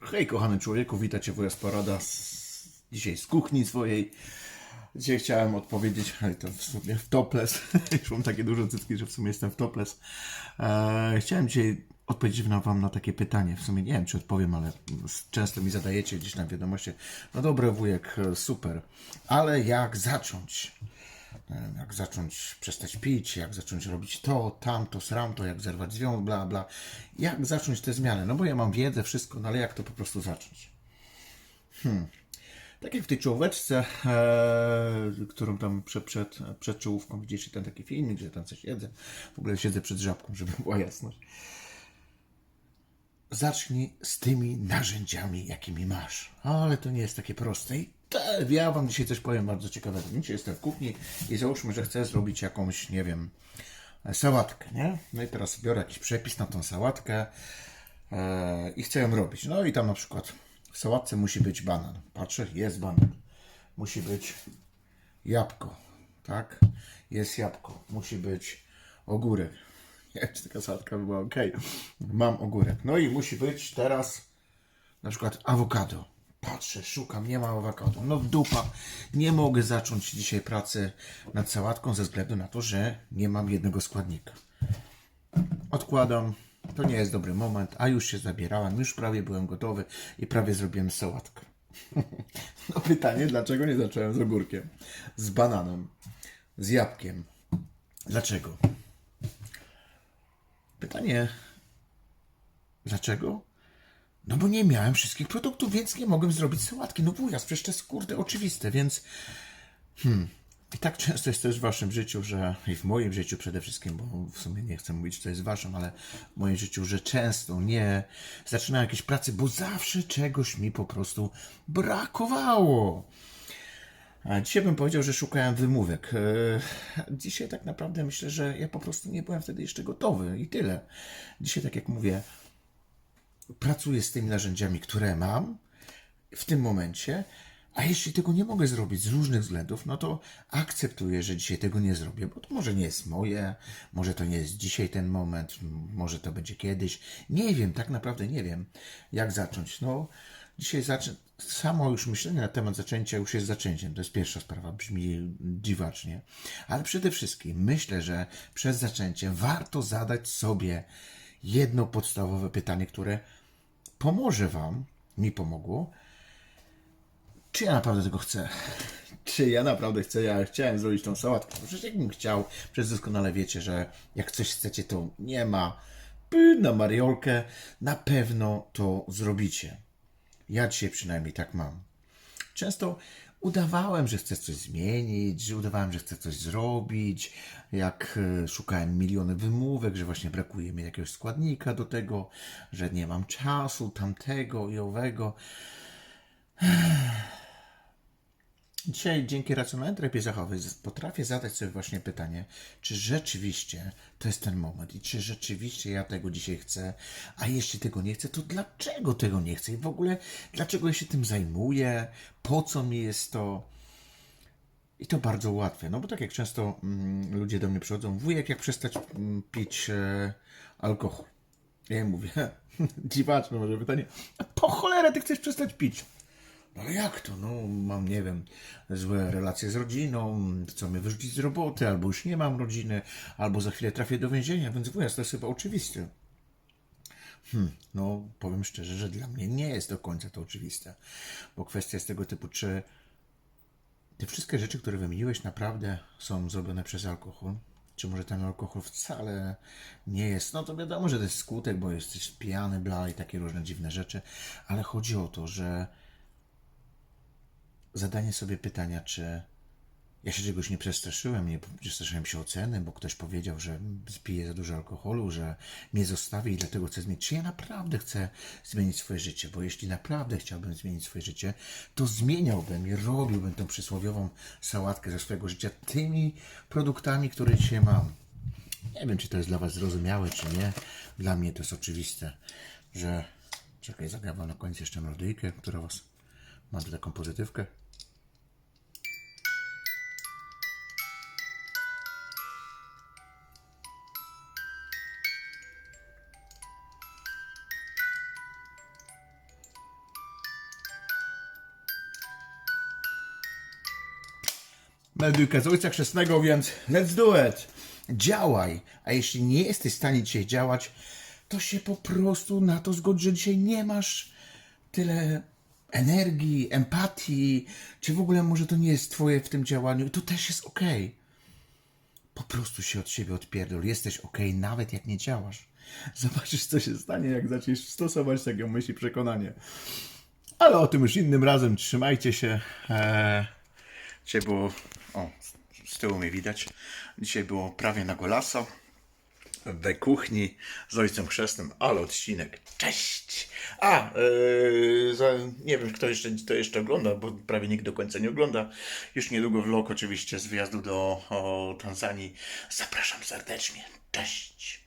Hej, kochany człowieku, witajcie WS Parada z, dzisiaj z kuchni swojej. Dzisiaj chciałem odpowiedzieć, ale to w sumie w topless. Już mam takie duże cycki, że w sumie jestem w topless. Eee, chciałem dzisiaj odpowiedzieć na Wam na takie pytanie. W sumie nie wiem, czy odpowiem, ale często mi zadajecie gdzieś na wiadomości. No dobra, wujek, super, ale jak zacząć? Jak zacząć przestać pić, jak zacząć robić to, tamto, sramto, jak zerwać związek, bla, bla. Jak zacząć te zmiany? No bo ja mam wiedzę, wszystko, no ale jak to po prostu zacząć? Hmm. Tak jak w tej czołóweczce, e, którą tam przed, przed, przed czołówką widzicie ten taki filmik, gdzie tam coś jedzę. W ogóle siedzę przed żabką, żeby była jasność. Zacznij z tymi narzędziami, jakimi masz. Ale to nie jest takie proste. I ja Wam dzisiaj coś powiem bardzo ciekawego. Dzisiaj jestem w kuchni i załóżmy, że chcę zrobić jakąś, nie wiem, sałatkę, nie? No i teraz biorę jakiś przepis na tą sałatkę e, i chcę ją robić. No i tam na przykład w sałatce musi być banan. Patrzę, jest banan. Musi być jabłko, tak? Jest jabłko. Musi być ogórek. Nie wiem, czy taka sałatka by była ok. Mam ogórek. No i musi być teraz na przykład awokado. Patrzę, szukam, nie ma awokado. No dupa, nie mogę zacząć dzisiaj pracy nad sałatką ze względu na to, że nie mam jednego składnika. Odkładam. To nie jest dobry moment, a już się zabierałem, już prawie byłem gotowy i prawie zrobiłem sałatkę. No pytanie, dlaczego nie zacząłem z ogórkiem, z bananem, z jabłkiem? Dlaczego? Pytanie, dlaczego? No bo nie miałem wszystkich produktów, więc nie mogłem zrobić sałatki. No wujas, przecież to jest kurde oczywiste, więc... Hmm. I tak często jest też w waszym życiu, że i w moim życiu przede wszystkim, bo w sumie nie chcę mówić, co jest waszym, ale w moim życiu, że często nie zaczynałem jakieś pracy, bo zawsze czegoś mi po prostu brakowało. A dzisiaj bym powiedział, że szukałem wymówek. E, Dzisiaj tak naprawdę myślę, że ja po prostu nie byłem wtedy jeszcze gotowy i tyle. Dzisiaj, tak jak mówię, pracuję z tymi narzędziami, które mam w tym momencie, a jeśli tego nie mogę zrobić z różnych względów, no to akceptuję, że dzisiaj tego nie zrobię, bo to może nie jest moje, może to nie jest dzisiaj ten moment, może to będzie kiedyś. Nie wiem, tak naprawdę nie wiem, jak zacząć. No, dzisiaj. Samo już myślenie na temat zaczęcia już jest zaczęciem. To jest pierwsza sprawa, brzmi dziwacznie. Ale przede wszystkim myślę, że przed zaczęciem warto zadać sobie jedno podstawowe pytanie, które pomoże Wam, mi pomogło, czy ja naprawdę tego chcę? Czy ja naprawdę chcę? Ja chciałem zrobić tą sałatkę. Przecież jakbym chciał, przecież doskonale wiecie, że jak coś chcecie, to nie ma na mariolkę. Na pewno to zrobicie. Ja dzisiaj przynajmniej tak mam. Często udawałem, że chcę coś zmienić, udawałem, że chcę coś zrobić, jak e, szukałem miliony wymówek, że właśnie brakuje mi jakiegoś składnika do tego, że nie mam czasu, tamtego i owego. Dzisiaj dzięki racjonalnej terapii zachowej potrafię zadać sobie właśnie pytanie, czy rzeczywiście to jest ten moment i czy rzeczywiście ja tego dzisiaj chcę, a jeśli tego nie chcę, to dlaczego tego nie chcę i w ogóle dlaczego ja się tym zajmuję, po co mi jest to. I to bardzo ułatwia, no bo tak jak często mm, ludzie do mnie przychodzą, wujek, jak przestać mm, pić e, alkohol. Ja mówię, dziwaczne może pytanie, po cholerę ty chcesz przestać pić? No ale jak to? No mam, nie wiem, złe relacje z rodziną, chcą mnie wyrzucić z roboty, albo już nie mam rodziny, albo za chwilę trafię do więzienia, więc wujas, to jest chyba oczywiste. Hmm, no powiem szczerze, że dla mnie nie jest do końca to oczywiste, bo kwestia jest tego typu, czy te wszystkie rzeczy, które wymieniłeś, naprawdę są zrobione przez alkohol? Czy może ten alkohol wcale nie jest? No to wiadomo, że to jest skutek, bo jesteś pijany, bla i takie różne dziwne rzeczy, ale chodzi o to, że zadanie sobie pytania, czy ja się czegoś nie przestraszyłem, nie przestraszyłem się oceny, bo ktoś powiedział, że piję za dużo alkoholu, że mnie zostawi i dlatego chcę zmienić. Czy ja naprawdę chcę zmienić swoje życie? Bo jeśli naprawdę chciałbym zmienić swoje życie, to zmieniałbym i robiłbym tą przysłowiową sałatkę ze swojego życia tymi produktami, które dzisiaj mam. Nie wiem, czy to jest dla Was zrozumiałe, czy nie. Dla mnie to jest oczywiste, że... Czekaj, zagram na koniec jeszcze melodyjkę, która Was... Tu taką pozytywkę. Meldujkę z Ojca Chrzestnego, więc let's do it! Działaj! A jeśli nie jesteś w stanie dzisiaj działać, to się po prostu na to zgodź, że dzisiaj nie masz tyle energii, empatii, czy w ogóle może to nie jest twoje w tym działaniu, to też jest okej. Po prostu się od siebie odpierdol. Jesteś okej, nawet jak nie działasz. Zobaczysz, co się stanie, jak zaczniesz stosować takie myśli przekonanie. Ale o tym już innym razem. Trzymajcie się. Eee, dzisiaj było. O, z tyłu mnie widać. Dzisiaj było prawie na golaso. We kuchni z ojcem chrzestnym, ale odcinek. Cześć! A, eee, za, nie wiem, kto jeszcze to jeszcze ogląda, bo prawie nikt do końca nie ogląda. Już niedługo vlog oczywiście z wyjazdu do o, Tanzanii. Zapraszam serdecznie. Cześć!